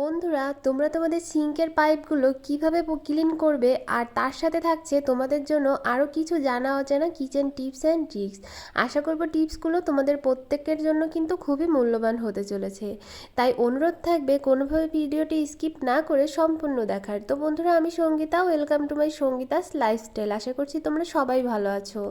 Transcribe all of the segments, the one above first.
বন্ধুরা, তোমরা তোমাদের সিঙ্কের পাইপগুলো কীভাবে ক্লিন করবে আর তার সাথে থাকছে তোমাদের জন্য আরও কিছু জানা অজানা কিচেন টিপস অ্যান্ড ট্রিক্স আশা করব টিপসগুলো তোমাদের প্রত্যেকের জন্য কিন্তু খুবই মূল্যবান হতে চলেছে। তাই অনুরোধ থাকবে, কোনোভাবে ভিডিওটি স্কিপ না করে সম্পূর্ণ দেখার। তো বন্ধুরা, আমি Sangita welcome to my Sangita's lifestyle আশা করছি তোমরা সবাই ভালো আছো।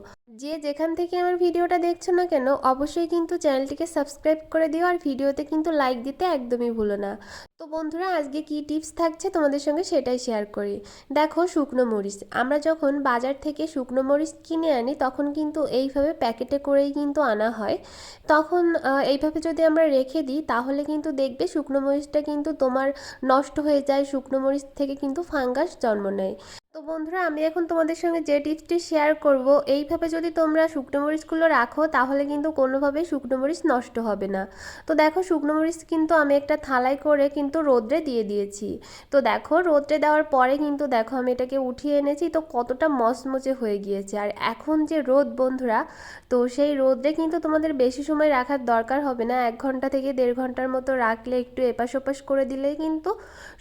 যে যেখান থেকে আমার ভিডিওটা দেখছ না কেন, অবশ্যই কিন্তু চ্যানেলটিকে সাবস্ক্রাইব করে দিও আর ভিডিওতে কিন্তু লাইক দিতে একদমই ভুলো না। তো বন্ধুরা, আজকে কি টিপস থাকছে তোমাদের সঙ্গে সেটাই শেয়ার করি। দেখো শুকনো মরিচ, আমরা যখন বাজার থেকে শুকনো মরিচ কিনে আনি, তখন কিন্তু এইভাবে প্যাকেটে করেই কিন্তু আনা হয়। তখন এইভাবে যদি আমরা রেখে দিই, তাহলে কিন্তু দেখবে শুকনো মরিচটা কিন্তু তোমার নষ্ট হয়ে যায়, শুকনো মরিচ থেকে কিন্তু ফাঙ্গাস জন্ম নেয়। তো বন্ধুরা, আমি এখন তোমাদের সঙ্গে যে টিপসটি শেয়ার করব, এইভাবে যদি তোমরা শুকনো মরিচগুলো রাখো, তাহলে কিন্তু কোনোভাবেই শুকনো মরিচ নষ্ট হবে না। তো দেখো, শুকনো মরিচ কিন্তু আমি একটা থালায় করে কিন্তু রোদ্রে দিয়ে দিয়েছি। তো দেখো, রোদ্রে দেওয়ার পরে কিন্তু দেখো, আমি এটাকে উঠিয়ে এনেছি, তো কতটা মচমচে হয়ে গিয়েছে। আর এখন যে রোদ বন্ধুরা, তো সেই রোদ্রে কিন্তু তোমাদের বেশি সময় রাখার দরকার হবে না। এক ঘণ্টা থেকে দেড় ঘণ্টার মতো রাখলে একটু এপাশ ওপাশ করে দিলে কিন্তু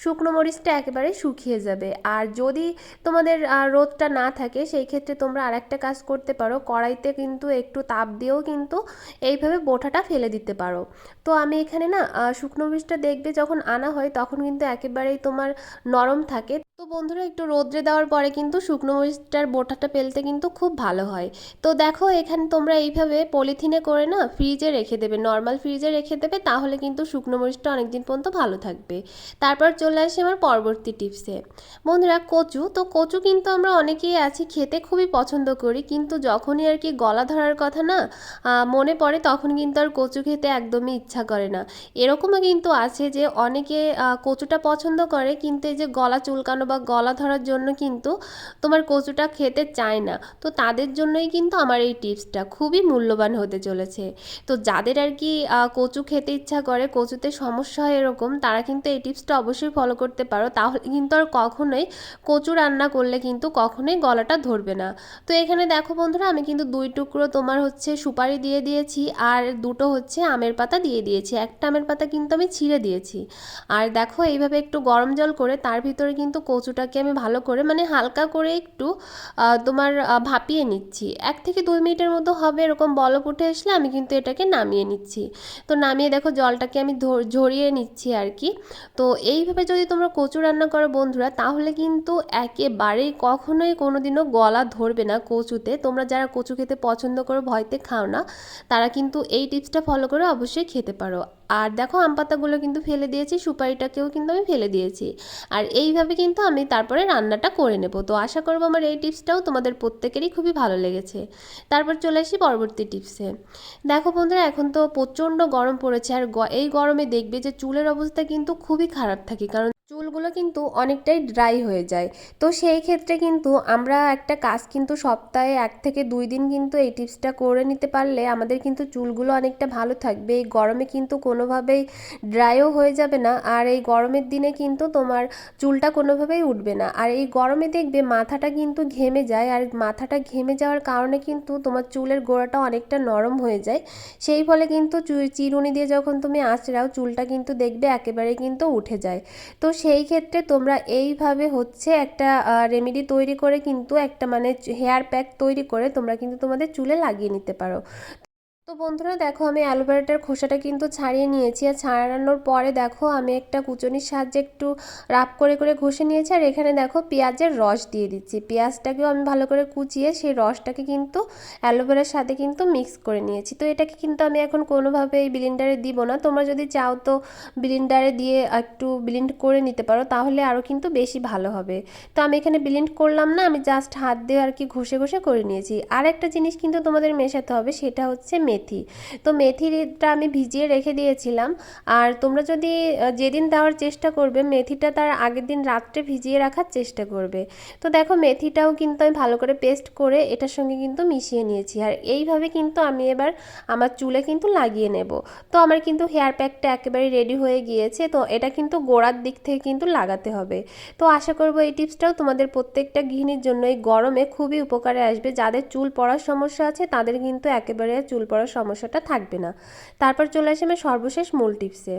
শুকনো মরিচটা একেবারে শুকিয়ে যাবে। আর যদি তোমাদের রোদটা না থাকে, সেই ক্ষেত্রে তোমরা আরেকটা কাজ করতে পারো। কড়াইতে কিন্তু একটু তাপ দিয়েও কিন্তু এইভাবে বোঠাটা ফেলে দিতে পারো। তো আমি এখানে না শুকনো বীজটা দেখবে যখন আনা হয়, তখন কিন্তু একেবারেই তোমার নরম থাকে। তো বন্ধুরা একটু রোদ্রে দেওয়ার পরে কিন্তু শুকনো মরিচটার বোটাটা পেলতে কিন্তু খুব ভালো হয়। তো দেখো এখানে তোমরা এইভাবে পলিথিনে করে না ফ্রিজে রেখে দেবে, নর্মাল ফ্রিজে রেখে দেবে, তাহলে কিন্তু শুকনো মরিচটা অনেকদিন পর্যন্ত ভালো থাকবে। তারপর চলে আসি আমার পরবর্তী টিপসে। বন্ধুরা কচু, তো কচু কিন্তু আমরা অনেকেই আছি খেতে খুবই পছন্দ করি, কিন্তু যখনই আর কি গলা ধরার কথা না মনে পড়ে তখন কিন্তু আর কচু খেতে একদমই ইচ্ছা করে না। এরকমও কিন্তু আছে যে অনেকে কচুটা পছন্দ করে, কিন্তু এই যে গলা চুলকানো বা গলা ধরার জন্য কিন্তু তোমার কচুটা খেতে চায় না। তো তাদের জন্যই কিন্তু আমার এই টিপসটা খুবই মূল্যবান হতে চলেছে। তো যাদের আর কি কচু খেতে ইচ্ছা করে, কচুতে সমস্যা হয় এরকম, তারা কিন্তু এই টিপসটা অবশ্যই ফলো করতে পারো। তাহলে কিন্তু আর কখনোই কচু রান্না করলে কিন্তু কখনোই গলাটা ধরবে না। তো এখানে দেখো বন্ধুরা, আমি কিন্তু দুই টুকরো তোমার হচ্ছে সুপারি দিয়ে দিয়েছি, আর দুটো হচ্ছে আমের পাতা দিয়ে দিয়েছি। একটা আমের পাতা কিন্তু আমি ছিঁড়ে দিয়েছি। আর দেখো এইভাবে একটু গরম জল করে, তার ভিতরে কিন্তু কচুটাকে আমি ভালো করে মানে হালকা করে একটু তোমার ভাপিয়ে নিচ্ছি। এক থেকে দুই মিনিটের মতো হবে, এরকম বলপ উঠে আসলে আমি কিন্তু এটাকে নামিয়ে নিচ্ছি। তো নামিয়ে দেখো জলটাকে আমি ঝরিয়ে নিচ্ছি আর কি। তো এইভাবে যদি তোমরা কচু রান্না করো বন্ধুরা, তাহলে কিন্তু একেবারেই কখনোই কোনো দিনও গলা ধরবে না কচুতে। তোমরা যারা কচু খেতে পছন্দ করো, ভয়তে খাও না। তারা কিন্তু এই টিপসটা ফলো করে অবশ্যই খেতে পারো। আর দেখো আম পাতাগুলো কিন্তু ফেলে দিয়েছি, সুপারিটাকেও কিন্তু আমি ফেলে দিয়েছি। আর এইভাবে কিন্তু আমি তারপরে রান্নাটা করে নেব। তো আশা করব আমার এই টিপসটাও তোমাদের প্রত্যেকেরই খুবই ভালো লেগেছে। তারপর চলে আসি পরবর্তী টিপসে। দেখো বন্ধুরা, এখন তো প্রচণ্ড গরম পড়েছে। আর এই গরমে দেখবে যে চুলের অবস্থা কিন্তু খুবই খারাপ থাকে। কারণ চুলগুলো কিন্তু অনেকটাই ড্রাই হয়ে যায়। তো সেই ক্ষেত্রে কিন্তু আমরা একটা কাজ কিন্তু সপ্তাহে এক থেকে দুই দিন কিন্তু এই টিপসটা করে নিতে পারলে আমাদের কিন্তু চুলগুলো অনেকটা ভালো থাকবে। এই গরমে কিন্তু কোনোভাবেই ড্রাইও হয়ে যাবে না। আর এই গরমের দিনে কিন্তু তোমার চুলটা কোনোভাবেই উঠবে না। আর এই গরমে দেখবে মাথাটা কিন্তু ঘেমে যায়। আর মাথাটা ঘেমে যাওয়ার কারণে কিন্তু তোমার চুলের গোড়াটা অনেকটা নরম হয়ে যায়। সেই ফলে কিন্তু চিরুনি দিয়ে যখন তুমি আঁচড়াও, চুলটা কিন্তু দেখবে একেবারে কিন্তু উঠে যায়। তো সেই ক্ষেত্রে তোমরা এইভাবে হচ্ছে একটা রেমেডি তৈরি করে কিন্তু একটা মানে হেয়ার প্যাক তৈরি করে তোমরা কিন্তু তোমাদের চুলে লাগিয়ে নিতে পারো। তো বন্ধুরা দেখো আমি অ্যালোভেরাটার খোসাটা কিন্তু ছাড়িয়ে নিয়েছি। আর ছাড়ানোর পরে দেখো আমি একটা কুচনির সাহায্যে একটু রাপ করে করে ঘষে নিয়েছি। আর এখানে দেখো পেঁয়াজের রস দিয়ে দিচ্ছি। পেঁয়াজটাকেও আমি ভালো করে কুচিয়ে সেই রসটাকে কিন্তু অ্যালোভেরার সাথে কিন্তু মিক্স করে নিয়েছি। তো এটাকে কিন্তু আমি এখন কোনোভাবে এই বিলিন্ডারে দিব না। তোমরা যদি চাও তো বিলিন্ডারে দিয়ে একটু বিলিন্ড করে নিতে পারো, তাহলে আরও কিন্তু বেশি ভালো হবে। তো আমি এখানে বিলিন্ড করলাম না, আমি জাস্ট হাত দিয়ে আর কি ঘষে ঘষে করে নিয়েছি। আর একটা জিনিস কিন্তু তোমাদের মেশাতে হবে, সেটা হচ্ছে মেথি। তো মেথিটা আমি ভিজিয়ে রেখে দিয়েছিলাম। আর তোমরা যদি যেদিন দেওয়ার চেষ্টা করবে, মেথিটা তার আগের দিন রাত্রে ভিজিয়ে রাখার চেষ্টা করবে। তো দেখো, মেথিটাও কিন্তু আমি ভালো করে পেস্ট করে এটার সঙ্গে কিন্তু মিশিয়ে নিয়েছি। আর এইভাবে কিন্তু আমি এবার আমার চুলে কিন্তু লাগিয়ে নেব। তো আমার কিন্তু হেয়ার প্যাকটা একেবারে রেডি হয়ে গিয়েছে। তো এটা কিন্তু গোড়ার দিক থেকে কিন্তু লাগাতে হবে। তো আশা করব এই টিপসটাও তোমাদের প্রত্যেকটা গৃহিণীর জন্য এই গরমে খুবই উপকারে আসবে। যাদের চুল পড়ার সমস্যা আছে, তাদের কিন্তু একেবারে চুল পড়ার করার সমস্যাটা থাকবে না। তারপর চলে আসি আমি সর্বশেষ মূল টিপসে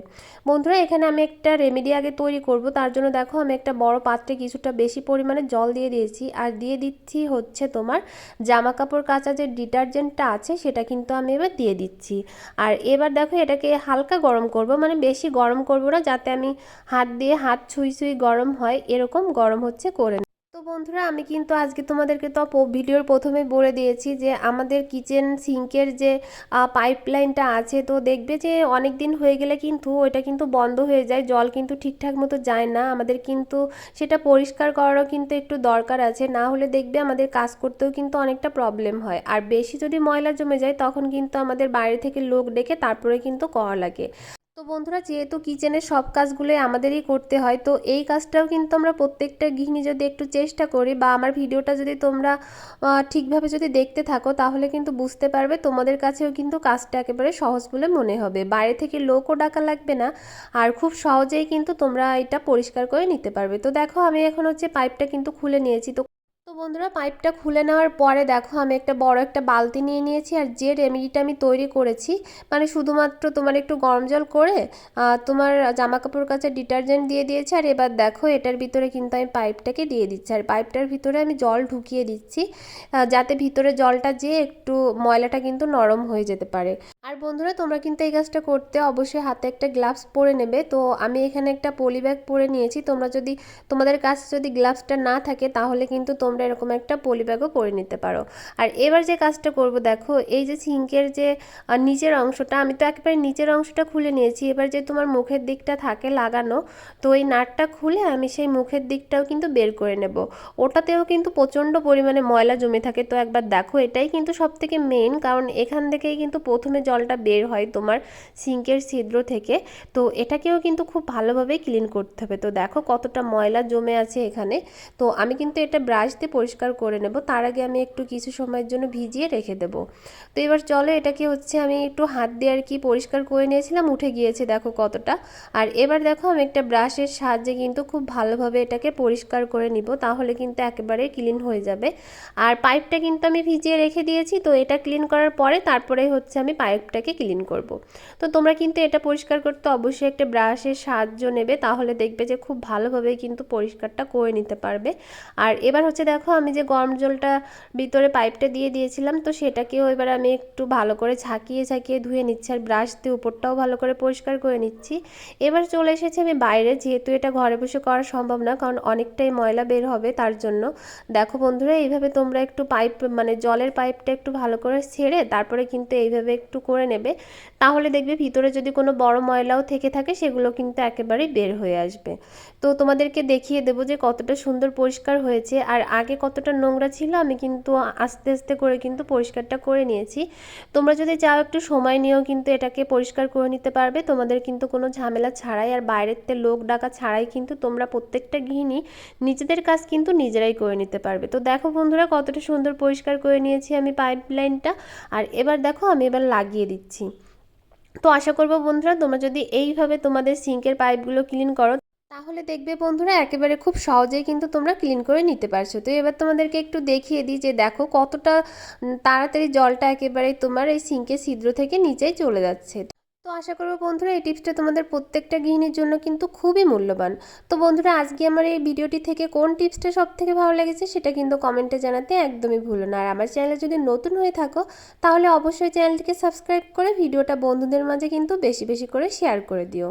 বন্ধুরা, এখানে আমি একটা রেমেডি আগে তৈরি করব। তার জন্য দেখো, আমি একটা বড় পাত্রে কিছুটা বেশি পরিমাণে জল দিয়ে দিয়েছি। আর দিয়ে দিচ্ছি হচ্ছে তোমার জামা কাপড় কাচা যে ডিটারজেন্টটা আছে, সেটা কিন্তু আমি এবার দিয়ে দিচ্ছি। আর এবার দেখো, এটাকে হালকা গরম করব। মানে বেশি গরম করব না, যাতে আমি হাত দিয়ে হাত ছুঁই ছুঁই গরম হয়, এরকম গরম হচ্ছে করে বন্ধুরা, আমি কিন্তু আজকে তোমাদেরকে তো ভিডিওর প্রথমে বলে দিয়েছি যে আমাদের কিচেন সিঙ্কের যে পাইপলাইনটা আছে, তো দেখবে যে অনেক দিন হয়ে গেলে কিন্তু ওইটা কিন্তু বন্ধ হয়ে যায়, জল কিন্তু ঠিকঠাক মতো যায় না। আমাদের কিন্তু সেটা পরিষ্কার করারও কিন্তু একটু দরকার আছে, না হলে দেখবে আমাদের কাজ করতেও কিন্তু অনেকটা প্রবলেম হয়। আর বেশি যদি ময়লা জমে যায়, তখন কিন্তু আমাদের বাইরে থেকে লোক ডেকে তারপরে কিন্তু করা লাগে। তো বন্ধুরা, যেহেতু কিচেনের সব কাজগুলোই আমাদেরই করতে হয়, তো এই কাজটাও কিন্তু আমরা প্রত্যেকটা গৃহিণী যদি একটু চেষ্টা করি বা আমার ভিডিওটা যদি তোমরা ঠিকভাবে যদি দেখতে থাকো, তাহলে কিন্তু বুঝতে পারবে তোমাদের কাছেও কিন্তু কাজটা একেবারে সহজ বলে মনে হবে। বাইরে থেকে লোকও ডাকা লাগবে না, আর খুব সহজেই কিন্তু তোমরা এটা পরিষ্কার করে নিতে পারবে। তো দেখো, আমি এখন হচ্ছে পাইপটা কিন্তু খুলে নিয়েছি। তো তো বন্ধুরা, পাইপটা খুলে নেওয়ার পরে দেখো আমি একটা বড় একটা বালতি নিয়ে নিয়েছি আর যে রেমেডিটা আমি তৈরি করেছি মানে শুধুমাত্র তোমার একটু গরম জল করে তোমার জামা কাপড় কাছে ডিটারজেন্ট দিয়ে দিয়েছি আর এবার দেখো এটার ভিতরে কিন্তু আমি পাইপটাকে দিয়ে দিচ্ছি। আর পাইপটার ভিতরে আমি জল ঢুকিয়ে দিচ্ছি যাতে ভিতরে জলটা যেয়ে একটু ময়লাটা কিন্তু নরম হয়ে যেতে পারে। আর বন্ধুরা, তোমরা কিন্তু এই কাজটা করতে অবশ্যই হাতে একটা গ্লাভস পরে নেবে। তো আমি এখানে একটা পলি ব্যাগ পরে নিয়েছি। তোমরা যদি, তোমাদের কাছে যদি গ্লাভসটা না থাকে, তাহলে কিন্তু তোমরা এরকম একটা পলি ব্যাগও পরে নিতে পারো। আর এবার যে কাজটা করব, দেখো, এই যে সিঙ্কের যে নিচের অংশটা, আমি তো একেবারে নিচের অংশটা খুলে নিয়েছি। এবার যে তোমার মুখের দিকটা থাকে লাগানো, তো এই নাটটা খুলে আমি সেই মুখের দিকটাও কিন্তু বের করে নেব। ওটাতেও কিন্তু প্রচণ্ড পরিমাণে ময়লা জমে থাকে। তো একবার দেখো, এটাই কিন্তু সব থেকে মেন কারণ এখান থেকেই কিন্তু প্রথমে জলটা বের হয় তোমার সিঙ্কের ছিদ্র থেকে, তো এটাকেও কিন্তু খুব ভালোভাবে ক্লিন করতে হবে। তো দেখো কতটা ময়লা জমে আছে এখানে। তো আমি কিন্তু এটা ব্রাশ দিয়ে পরিষ্কার করে নেব, তার আগে আমি একটু কিছু সময়ের জন্য ভিজিয়ে রেখে দেব। তো এবার চলো এটাকে হচ্ছে আমি একটু হাত দিয়ে আর কি পরিষ্কার করে নিয়েছিলাম, উঠে গিয়েছে দেখো কতটা। আর এবার দেখো আমি একটা ব্রাশের সাহায্যে কিন্তু খুব ভালোভাবে এটাকে পরিষ্কার করে নিব, তাহলে কিন্তু একেবারে ক্লিন হয়ে যাবে। আর পাইপটা কিন্তু আমি ভিজিয়ে রেখে দিয়েছি, তো এটা ক্লিন করার পরে তারপরে হচ্ছে আমি পাইপটাকে ক্লিন করব। তো তোমরা কিন্তু এটা পরিষ্কার করতে অবশ্যই একটা ব্রাশের সাহায্য নেবে, তাহলে দেখবে যে খুব ভালোভাবে কিন্তু পরিষ্কারটা করে নিতে পারবে। আর এবার হচ্ছে দেখো, আমি যে গরম জলটা ভিতরে পাইপটা দিয়ে দিয়েছিলাম, তো সেটাকেও এবার আমি একটু ভালো করে ঝাঁকিয়ে ঝাঁকিয়ে ধুয়ে নিচ্ছি, আর ব্রাশ দিয়ে উপরটাও ভালো করে পরিষ্কার করে নিচ্ছি। এবার চলে এসেছি আমি বাইরে, যেহেতু এটা ঘরে বসে করা সম্ভব না, কারণ অনেকটাই ময়লা বের হবে তার জন্য। দেখো বন্ধুরা, এইভাবে তোমরা একটু পাইপ মানে জলের পাইপটা একটু ভালো করে ছেড়ে, তারপরে কিন্তু এইভাবে একটু করে নেবে, তাহলে দেখবে ভিতরে যদি কোনো বড় ময়লাও থেকে থাকে, সেগুলো কিন্তু একেবারেই বের হয়ে আসবে। তো তোমাদেরকে দেখিয়ে দেবো যে কতটা সুন্দর পরিষ্কার হয়েছে, আর আগে কতটা নোংরা ছিল আমি কিন্তু আস্তে আস্তে করে কিন্তু পরিষ্কারটা করে নিয়েছি। তোমরা যদি চাও একটু সময় নিয়েও কিন্তু এটাকে পরিষ্কার করে নিতে পারবে, তোমাদের কিন্তু কোনো ঝামেলা ছাড়াই, আর বাইরের তে লোক ডাকা ছাড়াই কিন্তু তোমরা প্রত্যেকটা গৃহিণী নিজেদের কাজ কিন্তু নিজেরাই করে নিতে পারবে। তো দেখো বন্ধুরা কতটা সুন্দর পরিষ্কার করে নিয়েছি আমি পাইপ লাইনটা আর এবার দেখো আমি এবার লাগিয়ে দিচ্ছি। তো আশা করব বন্ধুরা, তোমরা যদি এইভাবে তোমাদের সিঙ্কের পাইপগুলো ক্লিন করো, তাহলে দেখবে বন্ধুরা একেবারে খুব সহজেই কিন্তু তোমরা ক্লিন করে নিতে পারছ। তো এবার তোমাদেরকে একটু দেখিয়ে দিই যে দেখো কতটা তাড়াতাড়ি জলটা একেবারে তোমার এই সিঙ্কের ছিদ্র থেকে নিচেই চলে যাচ্ছে। তো আশা করব বন্ধুরা এই টিপসটা তোমাদের প্রত্যেকটা গৃহিণীর জন্য কিন্তু খুবই মূল্যবান। তো বন্ধুরা, আজকে আমার এই ভিডিওটি থেকে কোন টিপসটা সব থেকে ভালো লেগেছে সেটা কিন্তু কমেন্টে জানাতে একদমই ভুলো না। আর আমার চ্যানেলে যদি নতুন হয়ে থাকো, তাহলে অবশ্যই চ্যানেলটিকে সাবস্ক্রাইব করে ভিডিওটা বন্ধুদের মাঝে কিন্তু বেশি বেশি করে শেয়ার করে দিও।